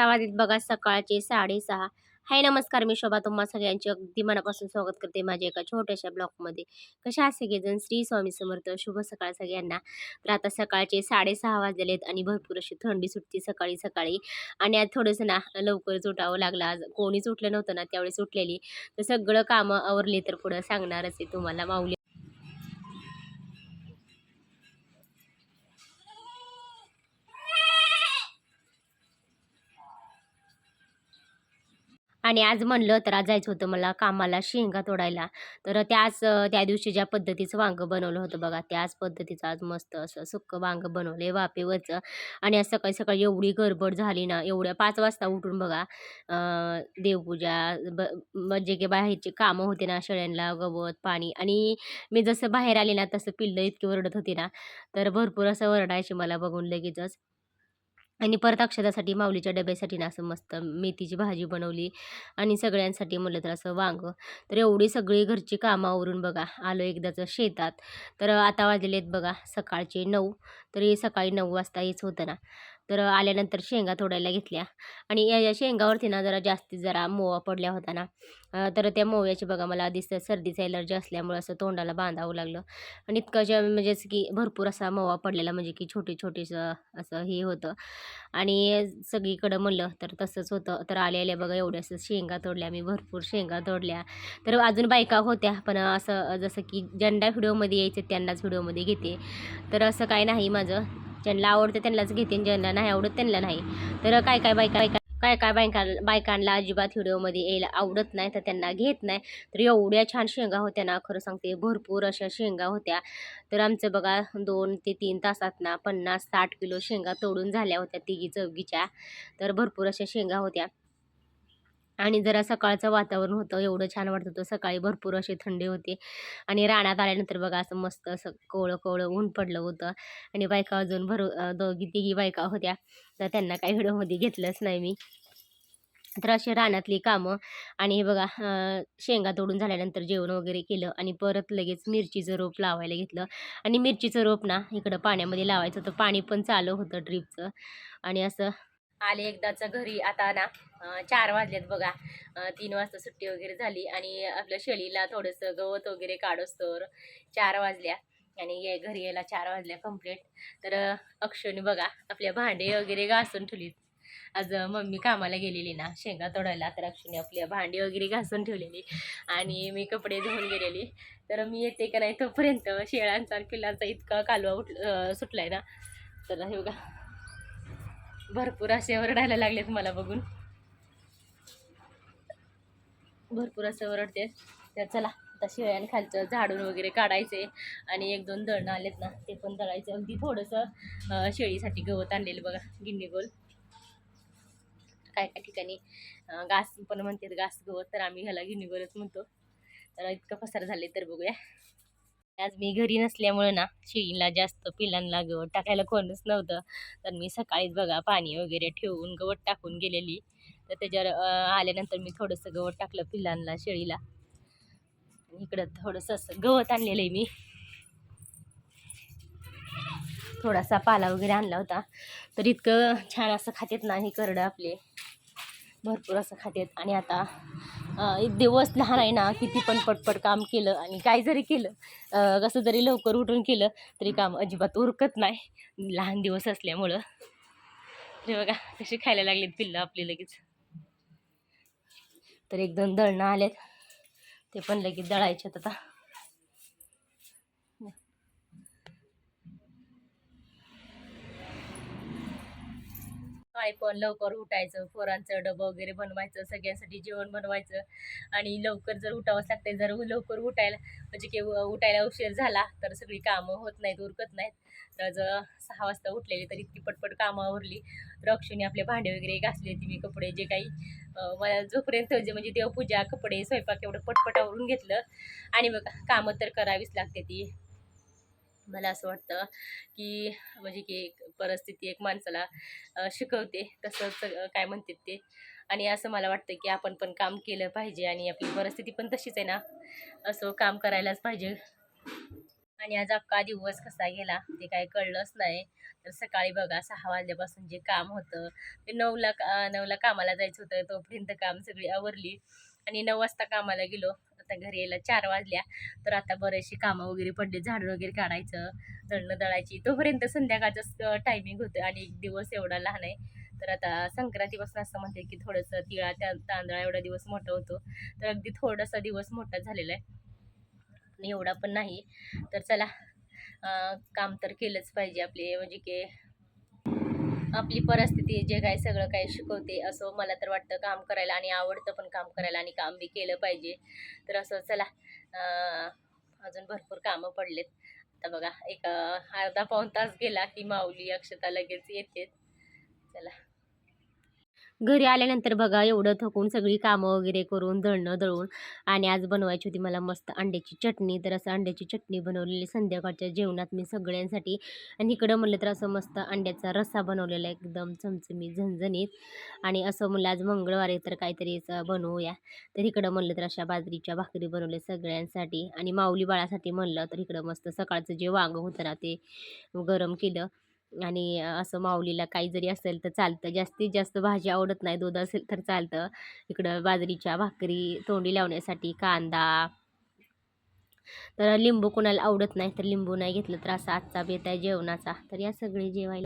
आता बघा सकाळचे साडेसहा. हाय नमस्कार मी शोभा. तुम्हा सगळ्यांचे अगदी मनापासून स्वागत करते माझ्या एका छोट्याशा ब्लॉगमध्ये. कशा असे सगळेजण? श्री स्वामी समर्थ. शुभ सकाळ सगळ्यांना. तर आता सकाळचे साडेसहा वाजलेले आहेत आणि भरपूर अशी थंडी सुटते सकाळी सकाळी. आणि आज थोडंसं ना लवकरच उठावं लागलं. आज कोणीच उठलं नव्हतं ना त्यावेळेस उठलेली. तर सगळं कामं आवरली तर पुढं सांगणारच आहे तुम्हाला माऊली. आणि आज म्हणलं तर आज जायचं होतं मला कामाला शेंगा तोडायला. तर त्याच त्या दिवशी ज्या पद्धतीचं वांगं बनवलं होतं बघा त्याच पद्धतीचं आज मस्त असं सुक्कं वांगं बनवलं आहे वापेवरचं आणि आज सकाळी सकाळी एवढी गडबड झाली ना एवढ्या पाच वाजता उठून बघा देवपूजा ब म्हणजे की बाहेरची कामं होते ना शेळ्यांना गवत पाणी आणि मी जसं बाहेर आले ना तसं पिल्लं इतकी ओरडत होती ना तर भरपूर असं ओरडायची मला बघून लगेचच. आणि परत अक्षतासाठी माऊलीच्या डब्यासाठी ना असं मस्त मेथीची भाजी बनवली आणि सगळ्यांसाठी म्हटलं तर असं वांगं. तर एवढी सगळी घरची कामावरून बघा आलो एकदाचं शेतात. तर आता वाजलेले आहेत बघा सकाळचे नऊ. तरी सकाळी नऊ वाजता हेच होतं ना. तर आल्यानंतर शेंगा तोडायला घेतल्या. आणि या या शेंगावरती ना जरा जास्तीत जरा मोवा पडल्या होता ना. तर त्या मोव्याची बघा मला दिसतं सर्दीचा एलर्जी असल्यामुळं असं तोंडाला बांधावं लागलं. आणि इतकं जे म्हणजे असं की भरपूर असा मोवा पडलेला म्हणजे की छोटी छोटेसं असं हे होतं. आणि सगळीकडं म्हणलं तर तसंच होतं. तर आल्या आल्या बघा असं शेंगा तोडल्या. मी भरपूर शेंगा तोडल्या. तर अजून बायका होत्या. पण असं जसं की ज्यांना व्हिडिओमध्ये यायचं त्यांनाच व्हिडिओमध्ये घेते. तर असं काय नाही. माझं. ज्यांना आवडतं त्यांनाच घेते ज्यांना नाही आवडत त्यांना नाही. तर काय काय बायका बायका काय काय बायका बायकांना अजिबात व्हिडिओमध्ये यायला आवडत नाही तर त्यांना घेत नाही. तर एवढ्या छान शेंगा होत्या ना खरं सांगते भरपूर अशा शेंगा होत्या. तर आमचं बघा दोन ते तीन तासात ना पन्नास साठ किलो शेंगा तोडून झाल्या होत्या तिघी चौघीच्या. तर भरपूर अशा शेंगा होत्या. आणि जरा सकाळचं वातावरण होतं एवढं छान वाटत होतं. सकाळी भरपूर अशी थंडी होती आणि रानात आल्यानंतर बघा असं मस्त असं कोवळं कोवळं ऊन पडलं होतं आणि बायका अजून भर दोघी तिघी बायका होत्या. तर त्यांना काही व्हिडिओमध्ये घेतलंच नाही मी. तर अशी रानातली कामं आणि हे बघा शेंगा तोडून झाल्यानंतर जेवण वगैरे केलं आणि परत लगेच मिरचीचं रोप लावायला घेतलं. आणि मिरचीचं रोप ना इकडं पाण्यामध्ये लावायचं होतं पाणी पण चालू होतं ड्रीपचं. आणि असं आले एकदाचं घरी. आता ना चार वाजलेत बघा. तीन वाजता सुट्टी वगैरे झाली आणि आपल्या शेळीला थोडंसं गवत वगैरे काढोस तर चार वाजल्या आणि ये घरी यायला चार वाजल्या कंप्लीट तर अं, अक्षयने बघा आपल्या भांडे वगैरे घासून ठेवलीत. आज मम्मी कामाला गेलेली ना शेंगा तोडायला. तर अक्षयने आपल्या भांडी वगैरे घासून ठेवलेली आणि मी कपडे धुवून गेलेली. तर मी येते का नाही तोपर्यंत शेळ्यांचा आणि इतका कालवा उठ सुटला सुटलाय ना. तर हे बघा. भरपूर असे ओरडायला लागलेत मला बघून. भरपूर असं ओरडते. तर चला आता शेळ्यान खालचं झाडून वगैरे काढायचे आणि एक दोन दळणं आलेत ना ते पण दळायचं. अगदी थोडंसं शेळीसाठी गवत आणलेलं बघा गिन्नी गोल काय काय ठिकाणी घास पण म्हणतात घास गवत तर आम्ही ह्याला गिन्नी गोलच म्हणतो. तर इतकं पसार झाले तर बघूया. आज मी घरी नसल्यामुळं ना शेळीला जास्त पिलांना गवत टाकायला कोणच नव्हतं. तर मी सकाळीच बघा पाणी वगैरे ठेवून गवत टाकून गेलेली. तर त्याच्यावर आल्यानंतर मी थोडंसं गवत टाकलं पिलांना शेळीला. इकडं थोडंसं असं गवत आणलेलं आहे मी. थोडासा पाला वगैरे आणला होता. तर इतकं छान असं खातेत ना हे करडं आपले. भरपूर असं खातेत. आणि आता दिवस लहान आहे ना किती पण पटपट काम केलं आणि काय जरी केलं कसं जरी लवकर उठून केलं तरी काम अजिबात उरकत नाही. लहान दिवस असल्यामुळं. तरी बघा कशी खायला लागलीत पिल्लं आपली लगेच. तर एक दोन दळणं आल्यात ते पण लगेच दळायच्यात आता. सकाळी पण लवकर उठायचं पोरांचं डबं वगैरे बनवायचं सगळ्यांसाठी जेवण बनवायचं आणि लवकर जर उठावंच लागते जर लवकर उठायला म्हणजे की उठायला उशीर झाला तर सगळी कामं होत नाहीत उरकत नाहीत. तर जर सहा वाजता उठलेली तर इतकी पटपट कामं आवरली. रक्षणी आपले भांडे वगैरे घासले ती मी कपडे जे काही मला जोपर्यंत जे म्हणजे देवपूजा कपडे स्वयंपाक एवढं पटपट आवरून घेतलं. आणि मग कामं तर करावीच लागते ती. मला असं वाटतं की म्हणजे की एक परिस्थिती एक माणसाला शिकवते तसंच काय म्हणतात ते. आणि असं मला वाटतं की आपण पण काम केलं पाहिजे आणि आपली परिस्थिती पण तशीच आहे ना असं काम करायलाच पाहिजे. आणि आज अख्खा दिवस कसा गेला ते काय कळलंच नाही. तर सकाळी बघा सहा वाजल्यापासून जे काम होतं ते नऊला का नऊला कामाला जायचं होतं तोपर्यंत काम सगळी आवरली. आणि नऊ वाजता कामाला गेलो. आता घरी यायला चार वाजल्या. तर आता बरेचशी कामं वगैरे पडले झाडं वगैरे काढायचं दळणं दळायची. तोपर्यंत संध्याकाळचं टायमिंग होतं आणि एक दिवस एवढा लहान आहे. तर आता संक्रांतीपासून असं म्हणते की थोडंसं तिळा त्या तांदळा एवढा दिवस मोठा होतो. तर अगदी थोडासा दिवस मोठा झालेला आहे. आणि एवढा पण नाही. तर चला काम तर केलंच पाहिजे आपले म्हणजे की आपली परिस्थिती जे काय सगळं काही शिकवते असं मला तर वाटतं काम करायला आणि आवडतं पण काम करायला आणि काम बी केलं पाहिजे. तर असं चला अजून भरपूर कामं पडलेत. आता बघा एक अर्धा पाऊण तास गेला की माऊली अक्षता लगेच येते चला. घरी आल्यानंतर बघा एवढं थकून सगळी कामं वगैरे करून दळणं दळून आणि आज बनवायची होती मला मस्त अंड्याची चटणी. तर असं अंड्याची चटणी बनवलेली संध्याकाळच्या जेवणात मी सगळ्यांसाठी आणि इकडं म्हणलं तर असं मस्त अंड्याचा रस्सा बनवलेला आहे, एकदम चमचमीत झणझणीत. आणि असं म्हणलं आज मंगळवार तर काहीतरी बनवूया. तर इकडं म्हणलं तर अशा बाजरीच्या भाकरी बनवल्या सगळ्यांसाठी आणि माऊली बाळासाठी म्हणलं तर इकडं मस्त सकाळचं जे वांग होतं ना ते गरम केलं. आणि असं माऊलीला काही जरी असेल तर चालतं. जास्तीत जास्त भाजी आवडत नाही दूध असेल तर चालतं. इकडं बाजरीच्या भाकरी तोंडी लावण्यासाठी कांदा. तर लिंबू कोणाला आवडत नाही तर लिंबू नाही घेतलं तर असा आजचा बेत आहे जेवणाचा. तर या सगळे जेवायला